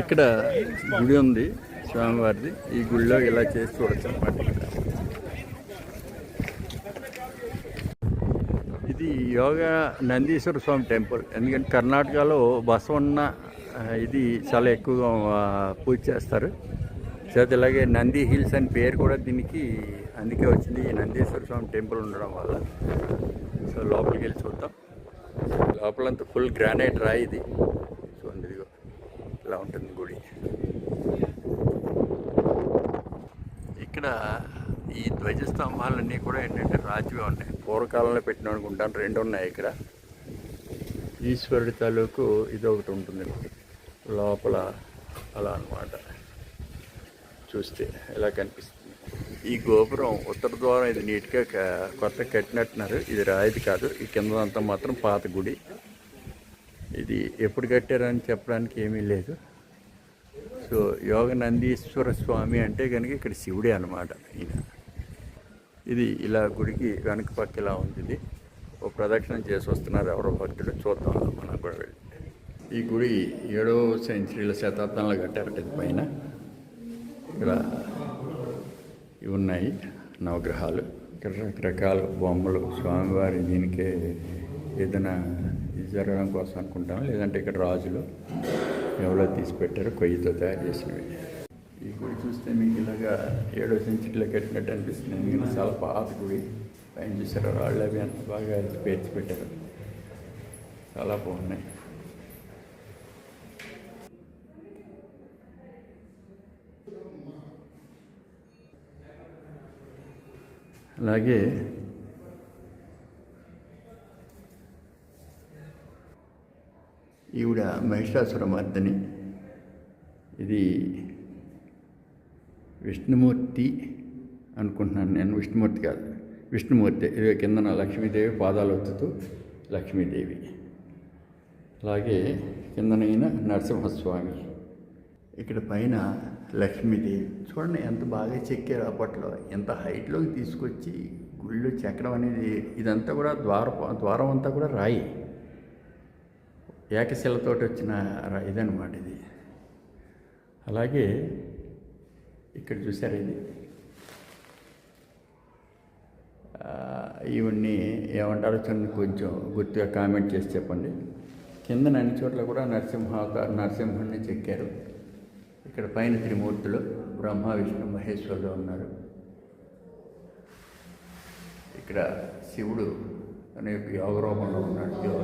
ఇక్కడ గుడి ఉంది స్వామివారిది. ఈ గుడిలో ఇలా చేసి చూడొచ్చు అనమాట ఇది యోగా నందీశ్వర స్వామి టెంపుల్. ఎందుకంటే కర్ణాటకలో బసవన్న ఇది చాలా ఎక్కువగా పూజ చేస్తారు. చేత ఇలాగే నంది హిల్స్ అని పేరు కూడా దీనికి అందుకే వచ్చింది. ఈ నందీశ్వర స్వామి టెంపుల్ ఉండడం వల్ల. సో లోపలికి వెళ్ళి చూద్దాం. లోపలంతా ఫుల్ గ్రానైట్ రాయి ఇది. ఇలా ఉంటుంది గుడి. ఇక్కడ ఈ ధ్వజస్తంభాలన్నీ కూడా ఏంటంటే రాజుగా ఉన్నాయి పూర్వకాలంలో పెట్టిన అనుకుంటాను రెండు ఉన్నాయి ఇక్కడ. ఈశ్వరుడి తాలూకు ఇది ఒకటి ఉంటుంది. లోపల అలా అన్నమాట. చూస్తే ఇలా కనిపిస్తుంది. ఈ గోపురం ఉత్తర ద్వారం ఇది నీట్గా కొత్త కట్టినట్టున్నారు. ఇది రాయిది కాదు ఈ కిందంతా మాత్రం పాత గుడి. ఇది ఎప్పుడు కట్టారని చెప్పడానికి ఏమీ లేదు. సో యోగ నందీశ్వర స్వామి అంటే కనుక ఇక్కడ శివుడే అనమాట ఈయన. ఇది ఇలా గుడికి వెనక పక్క ఇలా ఉంది ఇది ఓ ప్రదక్షిణ చేసి వస్తున్నారు ఎవరో భక్తులు. చూద్దాం మనం కూడా వెళ్ళి. ఈ గుడి ఏడవ సెంచరీల శతాబ్దంలో కట్టారట ఇది పైన. ఇక్కడ ఇవి ఉన్నాయి నవగ్రహాలు. ఇక్కడ రకరకాల బొమ్మలు. స్వామివారి దీనికే ఏదైనా జరగడం కోసం అనుకుంటాం లేదంటే ఇక్కడ రాజులు ఎవరో తీసి పెట్టారో కొయ్యితో తయారు చేసినవి. ఈ గుడి చూస్తే మీకు ఇలాగా ఏడో సెంచరీలో కట్టినట్టు అనిపిస్తుంది. ఎందుకంటే చాలా పాత గుడి. పైన చూసారు? రాళ్ళు అవి అంత బాగా పేర్చి పెట్టారు. చాలా బాగున్నాయి. అలాగే ఈవిడ మహిషాసుర మర్దని. ఇది విష్ణుమూర్తి అనుకుంటున్నాను నేను. విష్ణుమూర్తి కాదు. విష్ణుమూర్తి. ఇది కిందన లక్ష్మీదేవి పాదాలు ఒత్తుతూ లక్ష్మీదేవి. అలాగే కిందనైన నరసింహస్వామి. ఇక్కడ పైన లక్ష్మీదేవి. చూడండి ఎంత బాగా చెక్కారు అప్పట్లో ఎంత హైట్లోకి తీసుకొచ్చి గుళ్ళు చెక్కడం అనేది ఇదంతా కూడా ద్వార ద్వారం అంతా కూడా రాయి. ఏకశిలతో వచ్చిన ఇదనమాట ఇది. అలాగే ఇక్కడ చూసారు ఇది? ఇవన్నీ ఏమంటారో చిన్న కొంచెం గుర్తుగా కామెంట్ చేసి చెప్పండి. కింద అన్ని చోట్ల కూడా నరసింహ నరసింహుడిని చెక్కారు. ఇక్కడ పైన త్రిమూర్తులు బ్రహ్మ విష్ణు మహేశ్వరులు ఉన్నారు. ఇక్కడ శివుడు అనే యోగ రూపంలో ఉన్నాడు. యోగ